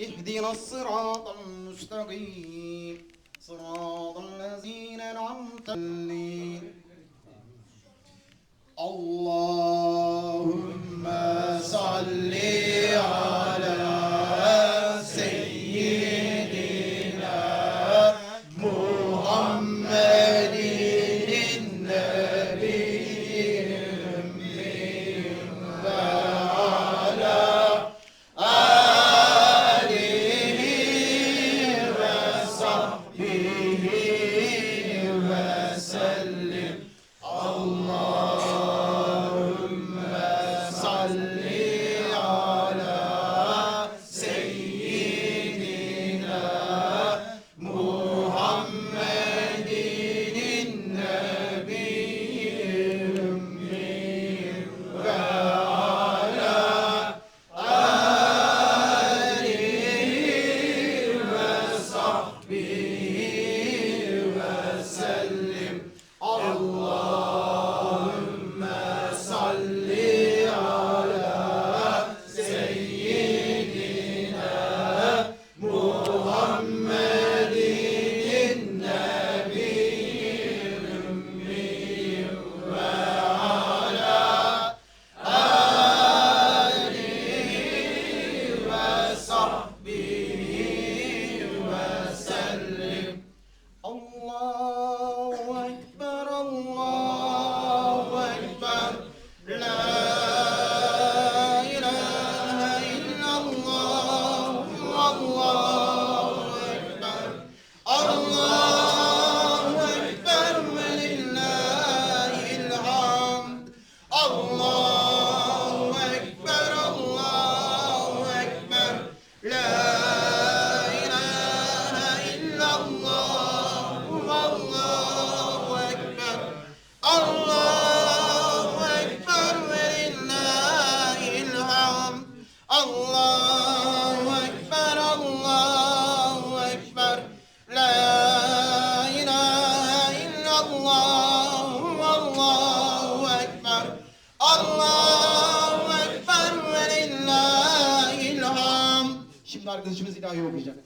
اهدنا الصراط المستقيم صراط الذين أنعمت عليهم الله hey. الله kardeşimiz ilahi okuyacak.